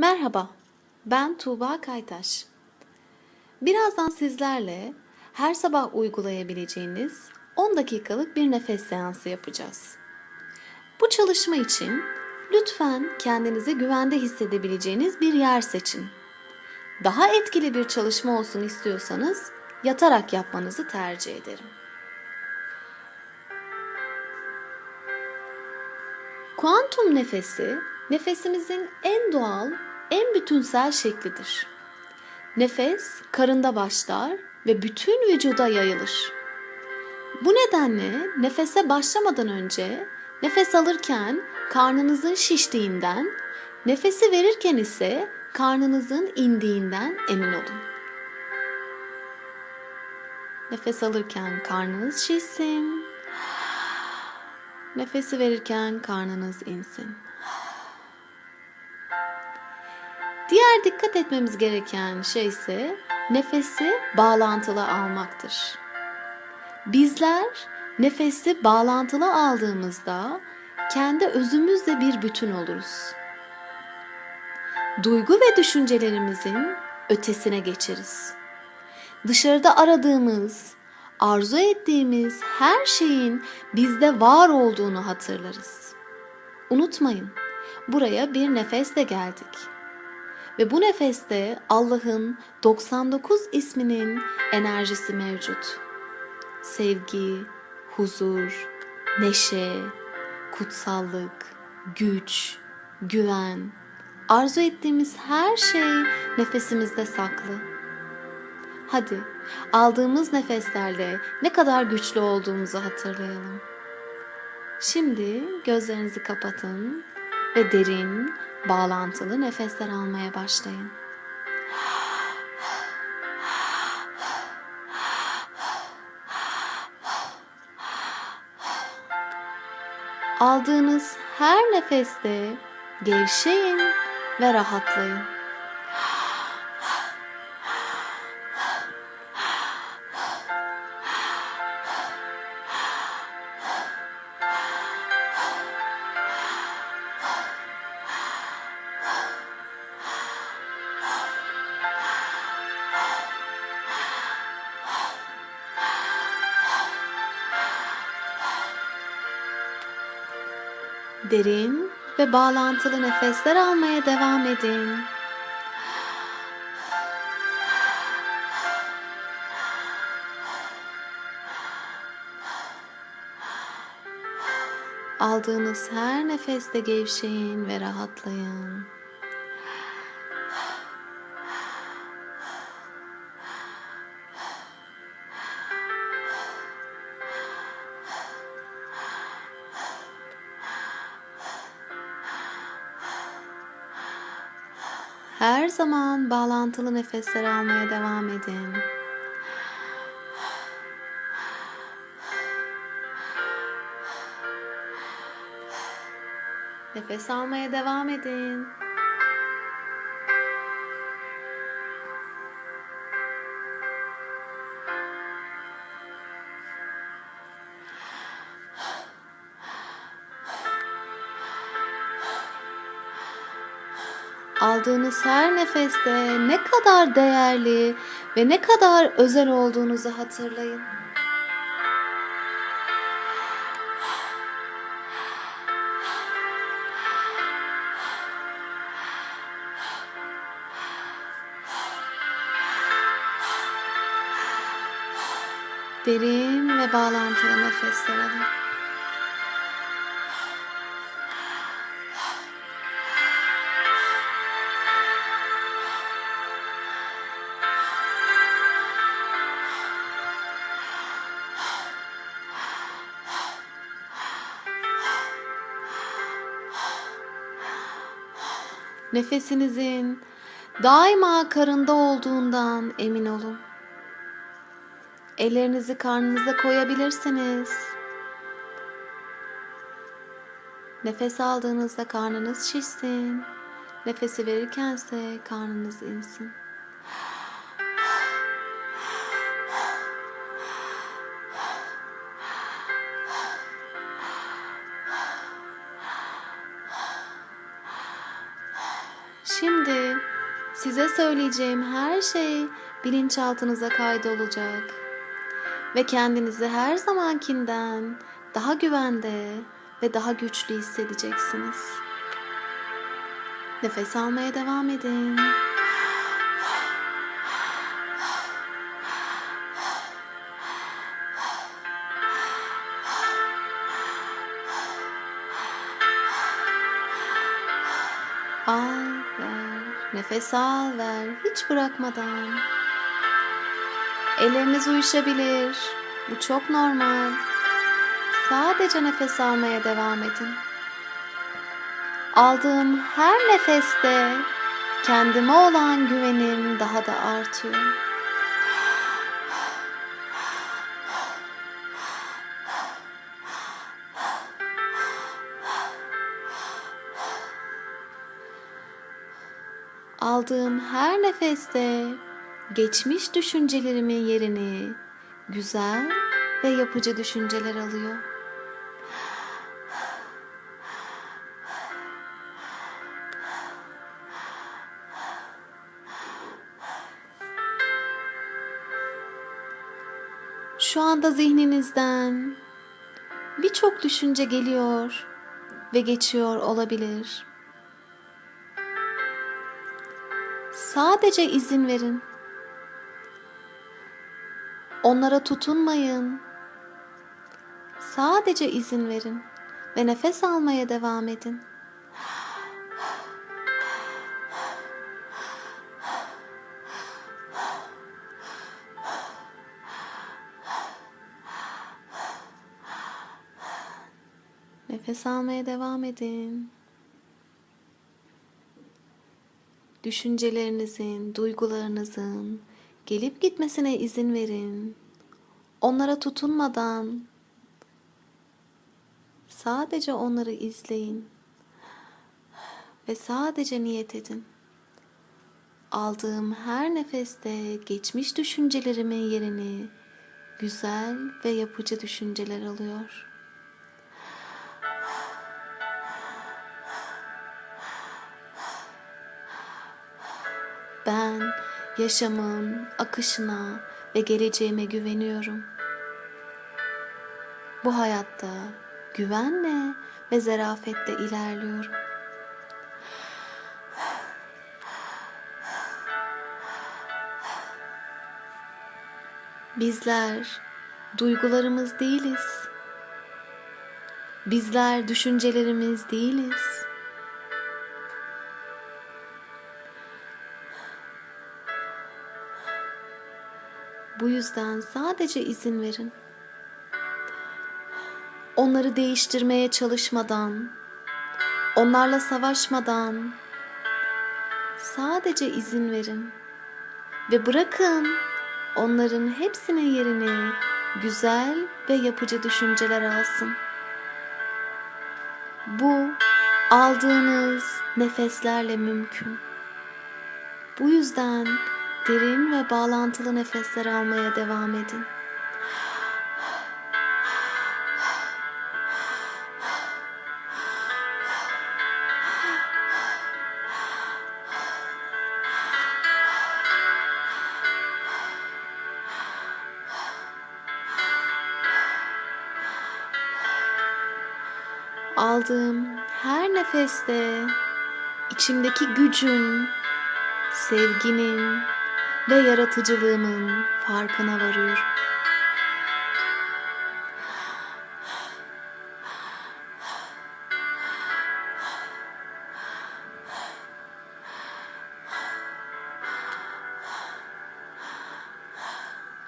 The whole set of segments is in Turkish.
Merhaba, ben Tuğba Kaytaş. Birazdan sizlerle her sabah uygulayabileceğiniz 10 dakikalık bir nefes seansı yapacağız. Bu çalışma için lütfen kendinizi güvende hissedebileceğiniz bir yer seçin. Daha etkili bir çalışma olsun istiyorsanız yatarak yapmanızı tercih ederim. Kuantum nefesi nefesimizin en doğal, en bütünsel şeklidir. Nefes karında başlar ve bütün vücuda yayılır. Bu nedenle nefese başlamadan önce nefes alırken karnınızın şiştiğinden, nefesi verirken ise karnınızın indiğinden emin olun. Nefes alırken karnınız şişsin. Nefesi verirken karnınız insin. Diğer dikkat etmemiz gereken şey ise nefesi bağlantılı almaktır. Bizler nefesi bağlantılı aldığımızda kendi özümüzle bir bütün oluruz. Duygu ve düşüncelerimizin ötesine geçeriz. Dışarıda aradığımız, arzu ettiğimiz her şeyin bizde var olduğunu hatırlarız. Unutmayın, buraya bir nefesle geldik. Ve bu nefeste Allah'ın 99 isminin enerjisi mevcut. Sevgi, huzur, neşe, kutsallık, güç, güven, arzu ettiğimiz her şey nefesimizde saklı. Hadi aldığımız nefeslerle ne kadar güçlü olduğumuzu hatırlayalım. Şimdi gözlerinizi kapatın ve derin, bağlantılı nefesler almaya başlayın. Aldığınız her nefeste gevşeyin ve rahatlayın. Derin ve bağlantılı nefesler almaya devam edin. Aldığınız her nefeste gevşeyin ve rahatlayın. Zaman bağlantılı nefesler almaya devam edin. Nefes almaya devam edin. Aldığınız her nefeste ne kadar değerli ve ne kadar özel olduğunuzu hatırlayın. Derin ve bağlantılı nefesler alın. Nefesinizin daima karında olduğundan emin olun. Ellerinizi karnınıza koyabilirsiniz. Nefes aldığınızda karnınız şişsin. Nefesi verirkense karnınız insin. Size söyleyeceğim her şey bilinçaltınıza kaydolacak. Ve kendinizi her zamankinden daha güvende ve daha güçlü hissedeceksiniz. Nefes almaya devam edin. Nefes al ver, hiç bırakmadan. Elleriniz uyuşabilir, bu çok normal. Sadece nefes almaya devam edin. Aldığım her nefeste kendime olan güvenim daha da artıyor. Aldığım her nefeste geçmiş düşüncelerimin yerini güzel ve yapıcı düşünceler alıyor. Şu anda zihninizden birçok düşünce geliyor ve geçiyor olabilir. Sadece izin verin. Onlara tutunmayın. Sadece izin verin ve nefes almaya devam edin. Nefes almaya devam edin. Düşüncelerinizin, duygularınızın gelip gitmesine izin verin. Onlara tutunmadan sadece onları izleyin ve sadece niyet edin. Aldığım her nefeste geçmiş düşüncelerimin yerini güzel ve yapıcı düşünceler alıyor. Ben yaşamın akışına ve geleceğime güveniyorum. Bu hayatta güvenle ve zarafetle ilerliyorum. Bizler duygularımız değiliz. Bizler düşüncelerimiz değiliz. Bu yüzden sadece izin verin. Onları değiştirmeye çalışmadan, onlarla savaşmadan sadece izin verin ve bırakın onların hepsinin yerini güzel ve yapıcı düşünceler alsın. Bu aldığınız nefeslerle mümkün. Bu yüzden derin ve bağlantılı nefesler almaya devam edin. Aldığım her nefeste içimdeki gücün, sevginin ve yaratıcılığımın farkına varıyorum.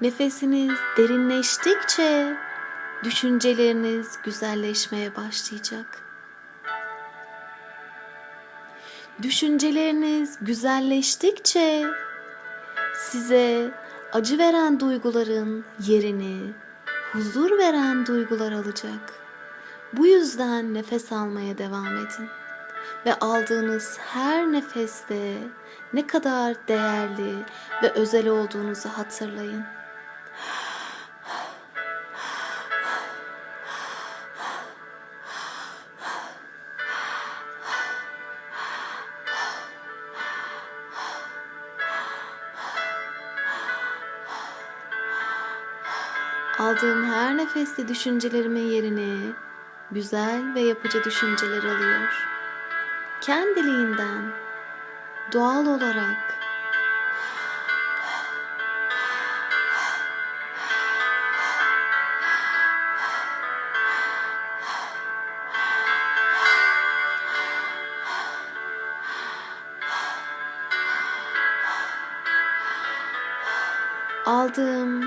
Nefesiniz derinleştikçe düşünceleriniz güzelleşmeye başlayacak. Düşünceleriniz güzelleştikçe size acı veren duyguların yerini huzur veren duygular alacak. Bu yüzden nefes almaya devam edin ve aldığınız her nefeste ne kadar değerli ve özel olduğunuzu hatırlayın. Aldığım her nefeste düşüncelerimin yerini güzel ve yapıcı düşünceler alıyor. Kendiliğinden, doğal olarak aldığım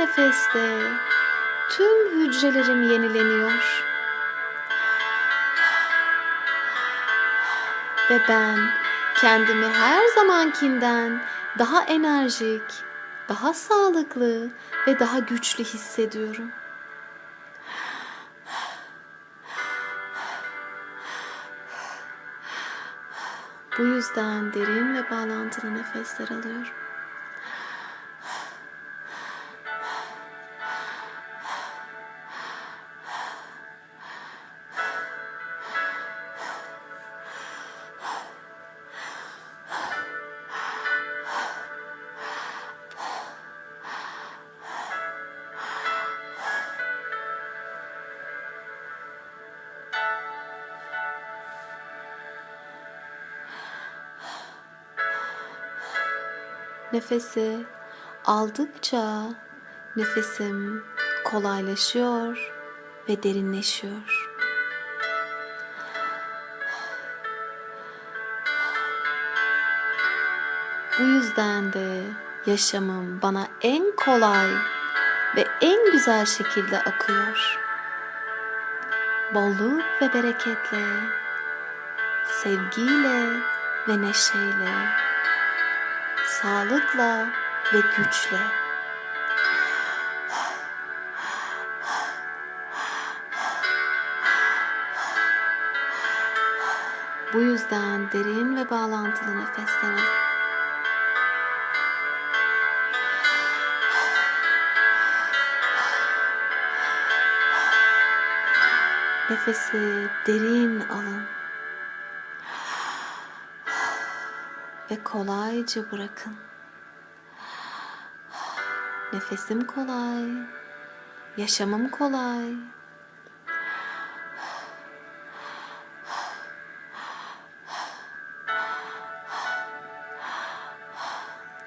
nefeste tüm hücrelerim yenileniyor. Ve ben kendimi her zamankinden daha enerjik, daha sağlıklı ve daha güçlü hissediyorum. Bu yüzden derin ve bağlantılı nefesler alıyorum. Nefesi aldıkça nefesim kolaylaşıyor ve derinleşiyor. Bu yüzden de yaşamım bana en kolay ve en güzel şekilde akıyor. Bolluk ve bereketle, sevgiyle ve neşeyle sağlıkla ve güçle. Bu yüzden derin ve bağlantılı nefesler alın. Nefesi derin alın. Ve kolayca bırakın. Nefesim kolay, yaşamım kolay.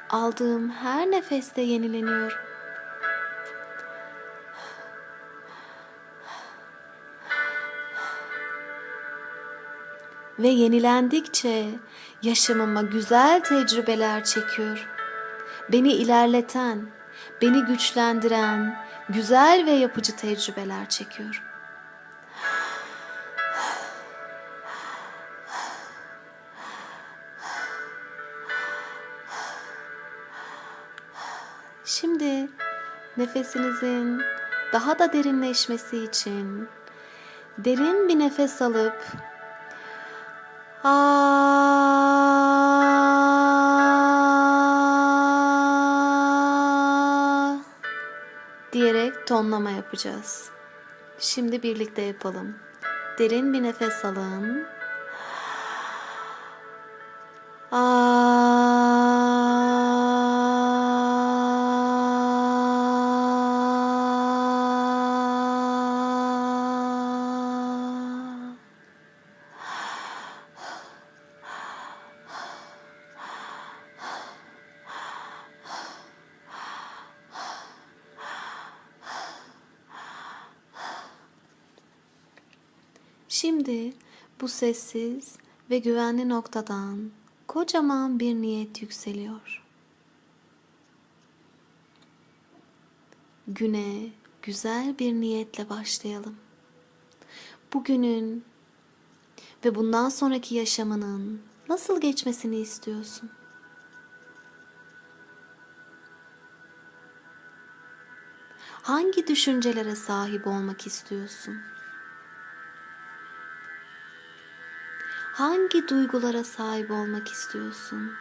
Aldığım her nefeste yenileniyorum. Ve yenilendikçe yaşamıma güzel tecrübeler çekiyorum. Beni ilerleten, beni güçlendiren güzel ve yapıcı tecrübeler çekiyorum. Şimdi nefesinizin daha da derinleşmesi için derin bir nefes alıp Aa diyerek tonlama yapacağız. Şimdi birlikte yapalım. Derin bir nefes alın. Aa Şimdi bu sessiz ve güvenli noktadan kocaman bir niyet yükseliyor. Güne güzel bir niyetle başlayalım. Bugünün ve bundan sonraki yaşamının nasıl geçmesini istiyorsun? Hangi düşüncelere sahip olmak istiyorsun? Hangi duygulara sahip olmak istiyorsun?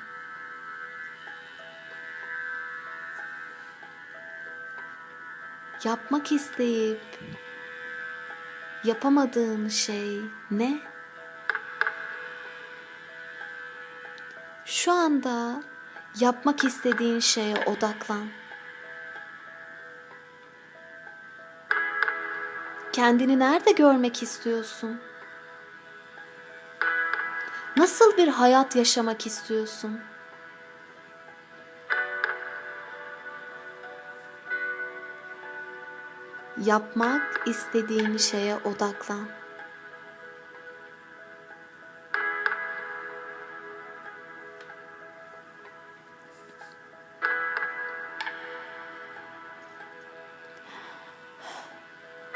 Yapmak isteyip yapamadığın şey ne? Şu anda yapmak istediğin şeye odaklan. Kendini nerede görmek istiyorsun? Nasıl bir hayat yaşamak istiyorsun? Yapmak istediğin şeye odaklan.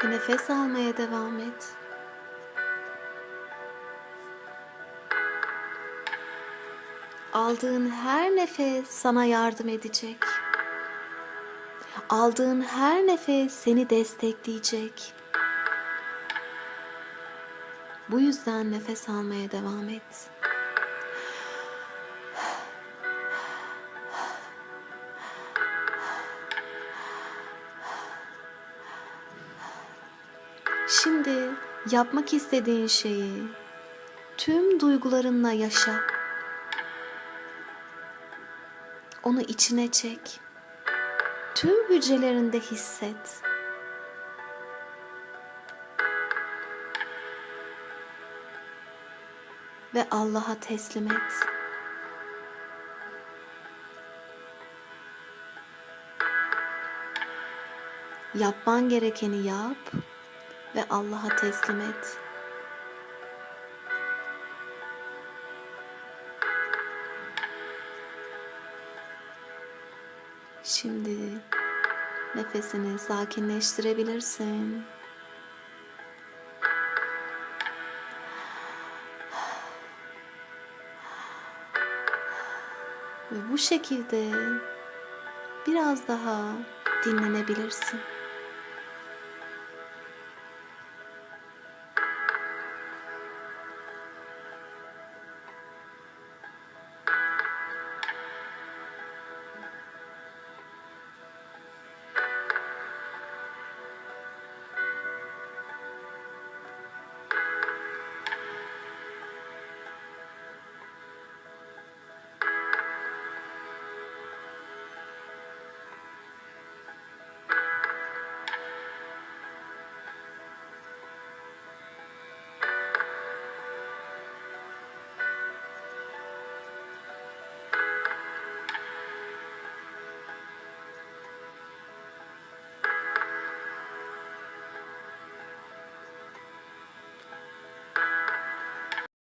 Nefes almaya devam et. Aldığın her nefes sana yardım edecek. Aldığın her nefes seni destekleyecek. Bu yüzden nefes almaya devam et. Şimdi yapmak istediğin şeyi tüm duygularınla yaşa. Onu içine çek. Tüm hücrelerinde hisset. Ve Allah'a teslim et. Yapman gerekeni yap ve Allah'a teslim et. Şimdi nefesini sakinleştirebilirsin. Ve bu şekilde biraz daha dinlenebilirsin.